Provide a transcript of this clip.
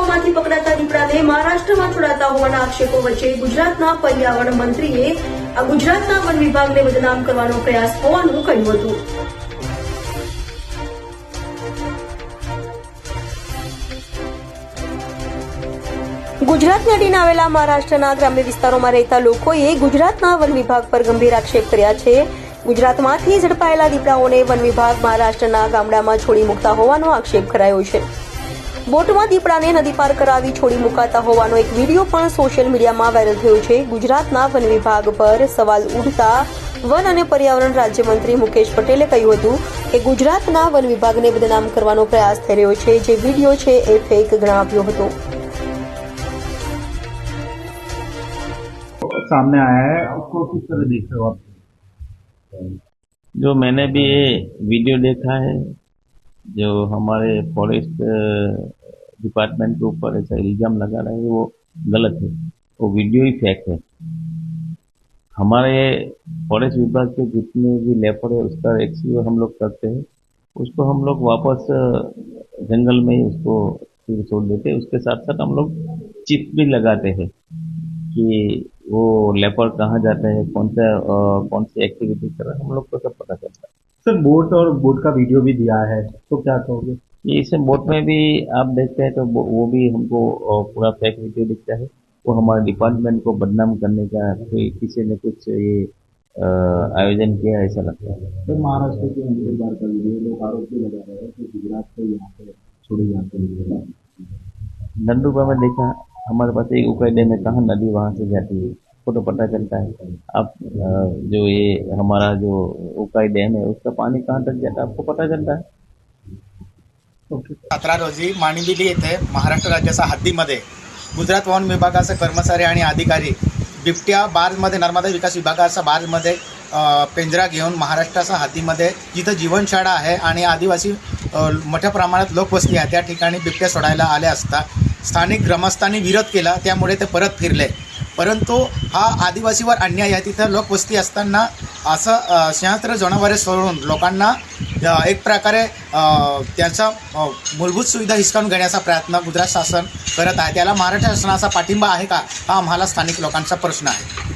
ગામડાઓમાંથી પકડાતા દીપડાને મહારાષ્ટ્રમાં છોડાતા હોવાના આક્ષેપો વચ્ચે ગુજરાતના પર્યાવરણ મંત્રીએ આ ગુજરાતના વન વિભાગને બદનામ કરવાનો પ્રયાસ હોવાનું કહ્યું હતું. ગુજરાત નડીને આવેલા મહારાષ્ટ્રના ગ્રામ્ય વિસ્તારોમાં રહેતા લોકોએ ગુજરાતના વન વિભાગ પર ગંભીર આક્ષેપ કર્યા છે. ગુજરાતમાંથી ઝડપાયેલા દીપડાઓને વન વિભાગ મહારાષ્ટ્રના ગામડામાં છોડી મૂકતા હોવાનો આક્ષેપ કરાયો છે. બોટમાં દીપડાને નદી પાર કરાવી છોડી મુકાતા હોવાનો એક વિડીયો પણ સોશિયલ મીડિયામાં વાયરલ થયો છે ગુજરાતના વન વિભાગ પર સવાલ ઉઠતા વન અને પર્યાવરણ રાજ્યમંત્રી મુકેશ પટેલે કહ્યું હતું કે ગુજરાતના વન વિભાગને બદનામ કરવાનો પ્રયાસ થઈ રહ્યો છે જે વિડીયો છે એ ફેક ગણાવ્યો હતો सामने आया है उसको किस तरह देख रहे हो आप जो मैंने भी ये वीडियो देखा है जो हमारे फॉरेस्ट डिपार्टमेंट के ऊपर ऐसा इल्ज़ाम लगा रहे हैं, वो गलत है। वो वीडियो ही फेक है। हमारे फॉरेस्ट विभाग के जितने भी लेपर है, उसका रेस्क्यू हम लोग करते हैं। उसको हम लोग वापस जंगल में ही उसको फिर छोड़ देते हैं। उसके साथ साथ हम लोग चिप भी लगाते हैं कि वो लेपर कहाँ जाते हैं, कौन सा कौन सी एक्टिविटी कर रहे हैं, हम लोग को सब पता चलता है। सर बोट और बोट का वीडियो भी दिया है तो क्या कहोगे? ये इसे बोट में भी आप देखते हैं तो वो भी हमको पूरा फेक वीडियो दिखता है। वो हमारे डिपार्टमेंट को बदनाम करने का कोई किसी ने कुछ ये आयोजन किया ऐसा लगता है। सर महाराष्ट्र के नंदुरबार का वीडियो लोग आरोप भी लगा रहे हैं कि गुजरात से यहाँ पे छोड़ी जाते हैं। नंदुरबार में देखा हमारे पास एक उकई डैम है कहाँ नदी वहाँ से जाती है। तो पता चलता है अब जो ये हमारा जो उकाई डैम है उसका पानी कहाँ तक जाता है? आपको पता चलता है? सतरा रोजी माणिबिली येथे महाराष्ट्र राज्याच्या हद्दीमध्ये गुजरात वाहन विभागाचे कर्मचारी आणि अधिकारी बिबट्या बार्जमध्ये नर्मदा विकास विभागाचा बार्जमध्ये पिंजरा घेऊन महाराष्ट्राच्या हद्दीमध्ये जिथं जीवनशाळा आहे आणि आदिवासी मोठ्या प्रमाणात लोकवस्ती आहे त्या ठिकाणी बिबट्या सोडायला आले असता स्थानिक ग्रामस्थांनी विरोध केला त्यामुळे ते परत फिरले. परंतु हा आदिवासीवर अन्याय आहे. तिथं लोकवस्ती असताना असं अ, जनावरे सोडून लोकांना एक प्रकारे त्याचा त्यांचा मूलभूत सुविधा हिसकावून घेण्याचा प्रयत्न गुजरात शासन करत आहे. त्याला महाराष्ट्र शासनाचा पाठिंबा आहे का? हा आम्हाला स्थानिक लोकांचा प्रश्न आहे.